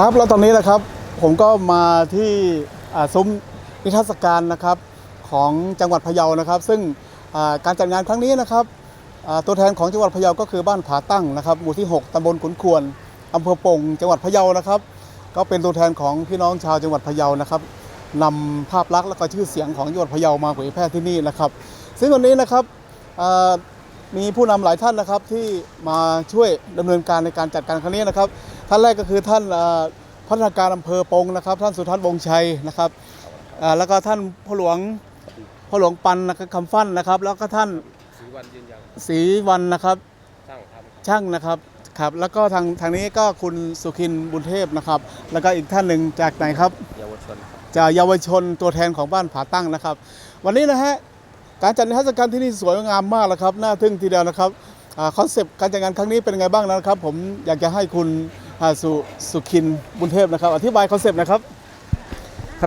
ครับแล้วตอนนี้นะครับผมก็มาที่ซุ้มนิทรรศการนะครับของจังหวัดพะเยานะครับ ซึ่งการจัดงานครั้งนี้นะครับตัวแทนของจังหวัดพะเยาก็คือบ้านผาตั้งนะครับหมู่ที่ 6ตำบลขุนควรอำเภอปงจังหวัดพะเยานะครับ ก็เป็นตัวแทนของพี่น้องชาวจังหวัดพะเยานะครับนำภาพลักษณ์และก็ชื่อเสียงของจังหวัดพะเยามาเผยแพร่ที่นี่นะครับ ซึ่งวันนี้นะครับ มีผู้นำหลายท่านนะครับที่มาช่วยดำเนินการในการจัดการครั้งนี้นะครับ ท่านแรกก็คือท่านเอ่อพัฒนาการอำเภอปงนะครับ ท่านสุทัศน์วงชัยนะครับอ่าแล้วก็ท่านพ่อหลวงพ่อหลวงปันนะครับคำฟั่นนะครับ แล้วก็ท่านสีวันยืนยันศรีวันนะครับช่างทำช่างนะครับครับ แล้วก็ทางทางนี้ก็คุณสุขินบุญเทพนะครับ แล้วก็อีกท่านหนึ่งจากไหนครับเยาวชนครับจากเยาวชนตัวแทนของบ้านผาตั้งนะครับ วันนี้นะฮะ การจัดนิทรรศการที่นี่สวยงามมากแล้วครับน่าทึ่งทีเดียวนะครับคอนเซปต์การจัดงานครั้งนี้เป็นไงบ้างนะครับ ผมอยากจะให้คุณสุสุขินบุญเทพนะครับ อธิบายคอนเซปต์นะครับ